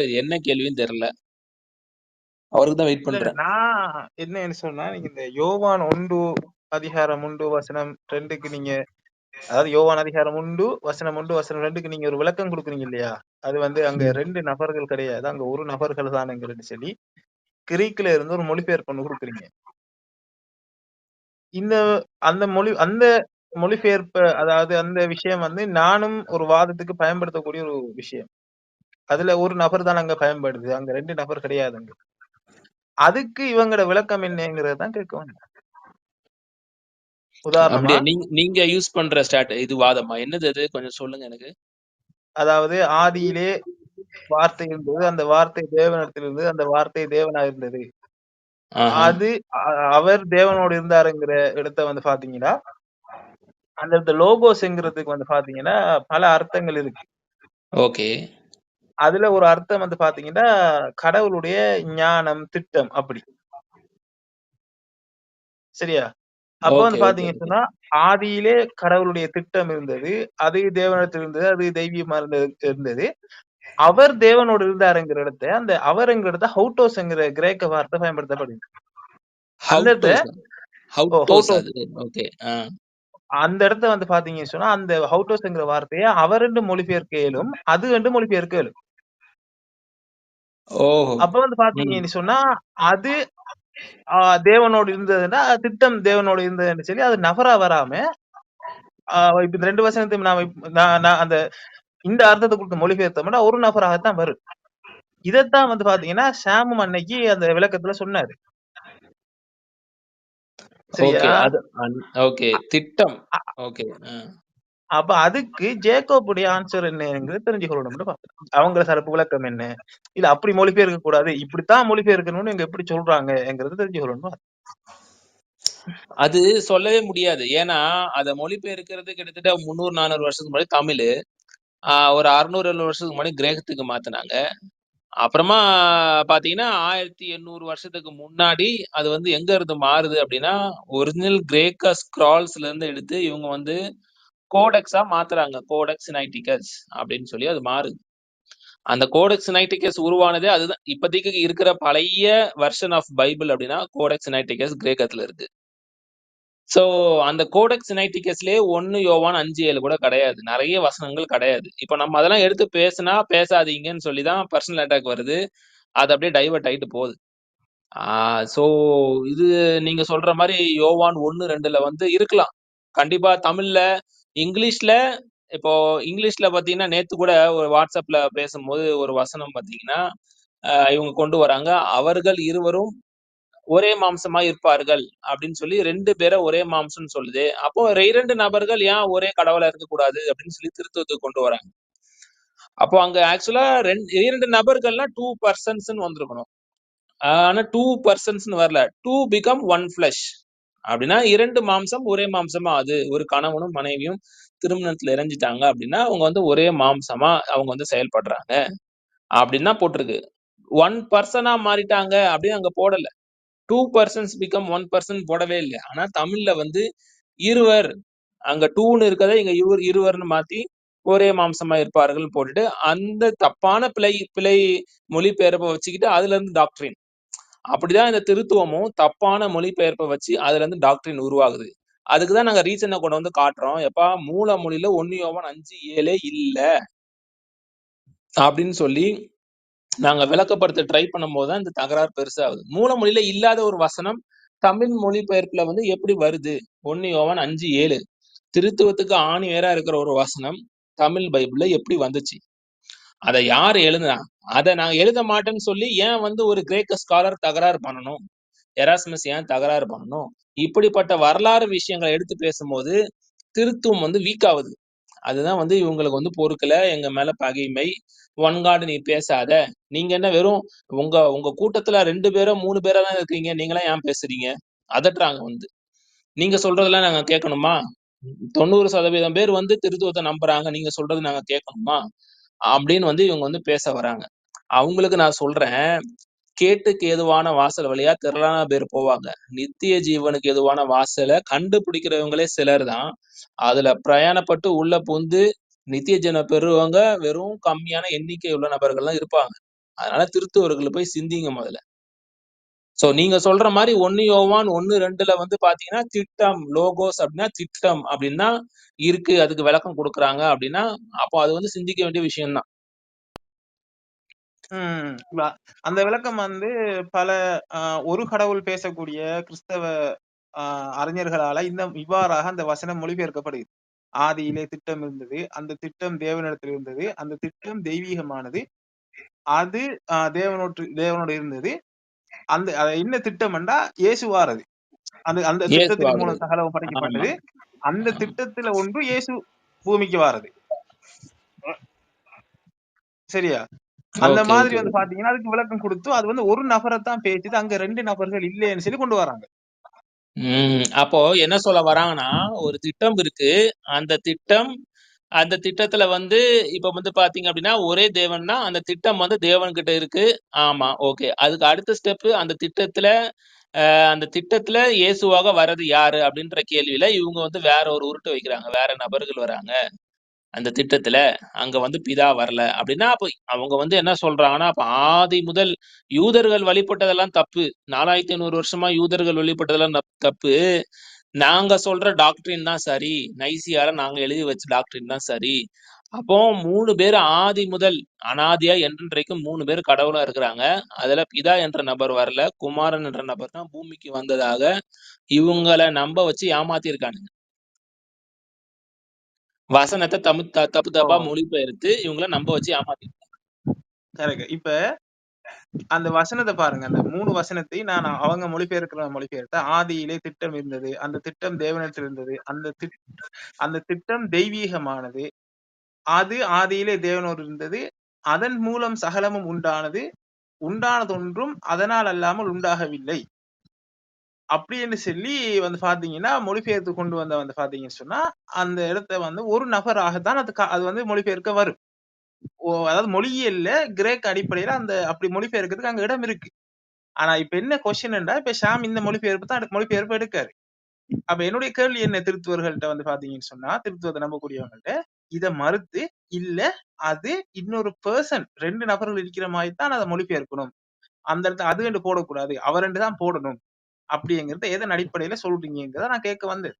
But என்ன கேள்வின்னு தெரியல. அவருக்கு தான் வெயிட் பண்றேன். நான் என்னன்னு சொன்னா நீங்க இந்த யோவான் ஒன்று அதிகாரம் உண்டு வசனம் ரெண்டுக்கு நீங்க அதாவது யோவான் அதிகாரம் உண்டு வசனம் உண்டு வசனம் ரெண்டுக்கு நீங்க ஒரு விளக்கம் கொடுக்குறீங்க இல்லையா? அது வந்து அங்க. ரெண்டு நபர்கள் கிடையாது. அங்க ஒரு நபர்கள் தானுங்கிறது சொல்லி கிரீக்ல இருந்து ஒரு மொழிபெயர்ப்பு ஒண்ணு கொடுக்குறீங்க. இந்த அந்த மொழி அந்த மொழிபெயர்ப்பு அதாவது அந்த விஷயம் வந்து நானும் ஒரு வாதத்துக்கு பயன்படுத்தக்கூடிய ஒரு விஷயம். அதுல ஒரு நபர் தான் அங்க பயன்படுது. அங்க ரெண்டு நபர் கிடையாதுங்க அதுக்கு இவங்களோட விளக்கம் என்னங்கிறது தான் கேட்க உதாரணமா நீங்க யூஸ் பண்ற ஸ்டாட் இது வாதமா? என்னது அது? கொஞ்சம் சொல்லுங்க எனக்கு. அதாவது ஆதியிலே வார்த்தை இருந்தது அந்த வார்த்தை தேவனிடத்தில் இருந்தது அந்த வார்த்தை தேவனா இருந்தது. அது அவர் தேவனோடு இருந்தாருங்கிற இடத்த வந்து பாத்தீங்கன்னா அந்த லோகோஸ்ங்கிறதுக்கு வந்து பாத்தீங்கன்னா பல அர்த்தங்கள் இருக்கு. ஓகே. அதுல ஒரு அர்த்தம் வந்து பாத்தீங்கன்னா கடவுளுடைய ஞானம் திட்டம் அப்படி. சரியா? அப்ப வந்து பாத்தீங்கன்னு ஆதியிலே கடவுளுடைய திட்டம் இருந்தது அது தேவனிடத்தில் இருந்தது அது தெய்வீகமா இருந்தது இருந்தது. அவர் தேவனோடு இருந்தாருங்கிற இடத்த அந்த அவருங்கிற இடத்த ஹவுட்டோஸ்ங்கிற கிரேக்க வார்த்தை பயன்படுத்தப்படுது. அந்த இடத்த வந்து பாத்தீங்கன்னு சொன்னா அந்த ஹவுட்டோஸ்ங்கிற வார்த்தையை அவர் என்று மொழிபெயர்க்க இயலும் அது என்று மொழிபெயர்க்க இயலும் அப்ப வந்து பாத்தீங்கன்னு சொன்னா அது தேவனோடு இருந்ததுன்னா திட்டம் தேவனோடு இருந்ததுன்னு சொல்லி அது நபரா வராம இப்ப இந்த ரெண்டு வசனத்தையும் நாம நான் அந்த இந்த அர்த்தத்தை கொடுத்து மொழிபெயர்த்தோம்னா ஒரு நபராகத்தான் வரும். இதைத்தான் வந்து பாத்தீங்கன்னா சாமும் அன்னைக்கு அந்த விளக்கத்துல சொன்னாரு. சரியா? அது ஓகே திட்டம். ஓகே அப்ப அதுக்கு ஜேக்கோப்புடைய ஆன்சர் என்னங்கிறது தெரிஞ்சுக்கணும்னு பார்த்தேன் அவங்க சிறப்பு விளக்கம் என்ன? இல்ல அப்படி மொழிபெயர்க்க கூடாது இப்படித்தான் மொழிபெயர்க்கணும்னு எங்க எப்படி சொல்றாங்கங்கிறது தெரிஞ்சுக்கணும்னு பார்த்தேன். அது சொல்லவே முடியாது. ஏன்னா அத மொழிபெயர்க்கிறது கிட்டத்தட்ட முந்நூறு நானூறு வருஷத்துக்கு முன்னாடி தமிழ் ஆஹ் ஒரு அறுநூறு எழுநூறு வருஷத்துக்கு முன்னாடி கிரேகத்துக்கு மாத்துனாங்க. அப்புறமா பாத்தீங்கன்னா ஆயிரத்தி எண்ணூறு வருஷத்துக்கு முன்னாடி அது வந்து எங்க இருந்து மாறுது அப்படின்னா ஒரிஜினல் கிரேக்க ஸ்கிரால்ஸ்ல இருந்து எடுத்து இவங்க வந்து கோடெக்ஸா மாத்துறாங்க. கோடெக்ஸ் நைட்டிகஸ் அப்படின்னு சொல்லி அது மாறுது. அந்த கோடெக்ஸ் நைட்டிகஸ் உருவானதே அதுதான். இப்போதைக்கு இருக்கிற பழைய வெர்ஷன் ஆஃப் பைபிள் அப்படின்னா கோடெக்ஸ் நைட்டிகஸ் கிரேக்கத்துல இருக்கு. ஸோ அந்த கோடெக்ஸ் நைட்டிகஸ்லயே ஒன்னு யோவான் அஞ்சு ஏழு கூட கிடையாது. நிறைய வசனங்கள் கிடையாது. இப்போ நம்ம அதெல்லாம் எடுத்து பேசினா பேசாதீங்கன்னு சொல்லி தான் பர்சனல் அட்டாக் வருது. அது அப்படியே டைவர்ட் ஆயிட்டு போகுது. ஆஹ் சோ இது நீங்க சொல்ற மாதிரி யோவான் ஒன்னு ரெண்டுல வந்து இருக்கலாம். கண்டிப்பா தமிழ்ல இங்கிலீஷ்ல இப்போ இங்கிலீஷ்ல பாத்தீங்கன்னா நேத்து கூட ஒரு வாட்ஸ்அப்ல பேசும்போது ஒரு வசனம் பாத்தீங்கன்னா இவங்க கொண்டு வராங்க. அவர்கள் இருவரும் ஒரே மாம்சமா இருப்பார்கள் அப்படின்னு சொல்லி ரெண்டு பேரை ஒரே மாம்சம்னு சொல்லுது. அப்போ இரண்டு நபர்கள் ஏன் ஒரே கடவுளா இருக்கக்கூடாது அப்படின்னு சொல்லி திருத்தத்துக்கு கொண்டு வராங்க. அப்போ அங்க ஆக்சுவலா ரெண்டு இரண்டு நபர்கள்னா டூ பர்சன்ஸ்னு வந்திருக்கணும். ஆனா டூ பர்சன்ஸ்னு வரல. டூ பிகம் ஒன் ஃபிளஷ் அப்படின்னா இரண்டு மாம்சம் ஒரே மாம்சமா? அது ஒரு கணவனும் மனைவியும் திருமணத்துல இறைஞ்சிட்டாங்க அப்படின்னா அவங்க வந்து ஒரே மாம்சமா அவங்க வந்து செயல்படுறாங்க. அப்படின்னு தான் போட்டிருக்கு. ஒன் பர்சனா மாறிட்டாங்க அப்படின்னு அங்க போடல. Two persons become one person போடவே இல்லை. ஆனா தமிழ்ல வந்து இருவர் அங்க டூன்னு இருக்கதை இங்க இவர் இருவர்னு மாத்தி ஒரே மாம்சமா இருப்பார்கள் போட்டுட்டு அந்த தப்பான பிழை பிழை மொழிபெயர்ப்பை வச்சுக்கிட்டு அதுல இருந்து டாக்டரின் அப்படிதான் இந்த திருத்துவமும் தப்பான மொழிபெயர்ப்பை வச்சு அதுல இருந்து டாக்டரின் உருவாகுது. அதுக்குதான் நாங்க ரீசனை கொண்டு வந்து காட்டுறோம். எப்பா மூல மொழியில ஒன்னு யோவான் அஞ்சு ஏழே இல்ல. அப்படின்னு சொல்லி நாங்க விளக்கப்படுத்த ட்ரை பண்ணும்போது தான் இந்த தகராறு பெருசாகுது. மூல மொழியில இல்லாத ஒரு வசனம் தமிழ் மொழிபெயர்ப்புல வந்து எப்படி வருது? ஒன்னு யோவான் அஞ்சு ஏழு. திருத்துவத்துக்கு ஆணி இருக்கிற ஒரு வசனம் தமிழ் பைபிள்ல எப்படி வந்துச்சு? அதை யார் எழுதுனா? அதை நான் எழுத மாட்டேன்னு சொல்லி ஏன் வந்து ஒரு கிரேக்க ஸ்காலர் தகராறு பண்ணணும்? எராஸ்மஸ் ஏன் தகராறு பண்ணணும்? இப்படிப்பட்ட வரலாறு விஷயங்களை எடுத்து பேசும்போது திருத்துவம் வந்து வீக் ஆகுது. அதுதான் வந்து இவங்களுக்கு வந்து பொறுக்கல எங்க மேல பகைமை. ஒன்காடு நீ பேசாத. நீங்க என்ன வெறும் உங்க உங்க கூட்டத்துல ரெண்டு பேரோ மூணு பேரோ தான் இருக்கீங்க. நீங்களாம் ஏன் பேசுறீங்க? அதட்டுறாங்க வந்து. நீங்க சொல்றதெல்லாம் நாங்க கேட்கணுமா? தொண்ணூறு சதவீதம் பேர் வந்து திருத்துவத்தை நம்புறாங்க. நீங்க சொல்றது நாங்க கேட்கணுமா? அப்படின்னு வந்து இவங்க வந்து பேச வராங்க. அவங்களுக்கு நான் சொல்றேன் கேட்டுக்கு ஏதுவான வாசல் வழியா திரளான பேர் போவாங்க. நித்திய ஜீவனுக்கு ஏதுவான வாசலை கண்டுபிடிக்கிறவங்களே சிலர் தான். அதுல பிரயாணப்பட்டு உள்ள புந்து நித்திய ஜன பெறுவங்க வெறும் கம்மியான எண்ணிக்கை உள்ள நபர்கள் தான் இருப்பாங்க. அதனால திருத்துவர்களை போய் சிந்திங்க முதல்ல. சோ நீங்க சொல்ற மாதிரி ஒன்னு யோவான் ஒன்னு ரெண்டுல வந்து பாத்தீங்கன்னா திட்டம் லோகோஸ் அப்படின்னா திட்டம் அப்படின்னா இருக்கு அதுக்கு விளக்கம் கொடுக்குறாங்க அப்படின்னா அப்போ அது வந்து சிந்திக்க வேண்டிய விஷயம் தான் ம். வ- அந்த விளக்கம் வந்து பல ஆஹ், ஒரு கடவுள் பேசக்கூடிய கிறிஸ்தவ ஆஹ், அறிஞர்களால இந்த இவ்வாறாக அந்த வசனம் மொழிபெயர்க்கப்படுது ஆதியிலே திட்டம் இருந்தது அந்த திட்டம் தேவனிடத்தில் இருந்தது அந்த திட்டம் தெய்வீகமானது அது ஆஹ், தேவனோட்டு தேவனோடு இருந்தது. அந்த அது என்ன திட்டம்னா இயேசு வாரது. அந்த அந்த இயேசு திட்டத்தின் மூலம் சகலவும் ஆமா படைக்கப்பட்டது. அந்த திட்டத்துல ஒன்று இயேசு பூமிக்கு வாரது. சரியா? அந்த மாதிரி வந்து பாத்தீங்கன்னா அதுக்கு விளக்கம் கொடுத்து அது வந்து ஒரு நபரை தான் பேசுது அங்க ரெண்டு நபர்கள் இல்லைன்னு சொல்லி கொண்டு வராங்க. உம் அப்போ என்ன சொல்ல வராங்கன்னா ஒரு திட்டம் இருக்கு. அந்த திட்டம் அந்த திட்டத்துல வந்து இப்ப வந்து பாத்தீங்க அப்படின்னா ஒரே தேவன்னா அந்த திட்டம் வந்து தேவன் கிட்ட இருக்கு. ஆமா ஓகே. அதுக்கு அடுத்த ஸ்டெப் அந்த திட்டத்துல அந்த திட்டத்துல இயேசுவாக வர்றது யாரு அப்படின்ற கேள்வியில இவங்க வந்து வேற ஒரு உருட்டு வைக்கிறாங்க. வேற நபர்கள் வராங்க. அந்த திட்டத்துல அங்க வந்து பிதா வரல. அப்படின்னா அப்ப அவங்க வந்து என்ன சொல்றாங்கன்னா அப்ப ஆதி முதல் யூதர்கள் வழிபட்டதெல்லாம் தப்பு. நாலாயிரத்தி ஐநூறு வருஷமா யூதர்கள் வழிபட்டதெல்லாம் தப்பு. நாங்க சொல்ற டாக்டரின் தான் சரி. நைசியால நாங்க எழுதி வச்ச டாக்டரின் தான் சரி. அப்போ மூணு பேர் ஆதி முதல் அனாதியா என்றைக்கும் மூணு பேர் கடவுளா இருக்கிறாங்க. அதுல பிதா என்ற நபர் வரல. குமாரன் என்ற நபர் தான் பூமிக்கு வந்ததாக இவங்களை நம்ப வச்சு ஏமாத்திருக்கானுங்க. வசனத்தை தப்பு த- தப்பு தப்பா மொழிபெயர்த்து இவங்கள நம்ப வச்சு ஏமாத்தி கரெக்ட். இப்ப அந்த வசனத்தை பாருங்க. அந்த மூணு வசனத்தை நான் அவங்க மொழிபெயர்க்கிற மொழிபெயர்த்த ஆதியிலே திட்டம் இருந்தது அந்த திட்டம் தேவனிடத்தில் இருந்தது அந்த திட் அந்த திட்டம் தெய்வீகமானது அது ஆதியிலே தேவனோடு இருந்தது அதன் மூலம் சகலமும் உண்டானது உண்டானதொன்றும் அதனால் அல்லாமல் உண்டாகவில்லை. அப்படின்னு சொல்லி வந்து பாத்தீங்கன்னா மொழிபெயர்த்து கொண்டு வந்த வந்து பாத்தீங்கன்னு சொன்னா அந்த இடத்த வந்து ஒரு நபராகத்தான் அது அது வந்து மொழிபெயர்க்க வரும். ஓ, அதாவது மொழியியல்ல கிரேக் அடிப்படையில அந்த அப்படி மொழிபெயர்க்கிறதுக்கு அங்க இடம் இருக்கு. ஆனா இப்ப என்ன கொஸ்டின்டா இப்ப ஷாம் இந்த மொழிபெயர்ப்பு தான் மொழிபெயர்ப்பு எடுக்காரு. அப்ப என்னுடைய கேள்வி என்ன திருத்துவர்கள்ட்ட வந்து பாத்தீங்கன்னு சொன்னா திருத்துவத்தை நம்பக்கூடியவங்கள்ட்ட இதை மறுத்து இல்ல அது இன்னொரு பர்சன் ரெண்டு நபர்கள் இருக்கிற மாதிரி தான் அதை மொழிபெயர்க்கணும். அந்த இடத்துல அது ரெண்டு போடக்கூடாது. அவர் ரெண்டு தான் போடணும். அப்படிங்கறத எதன் அடிப்படையில சொல்றீங்கிறத நான் கேட்க வந்து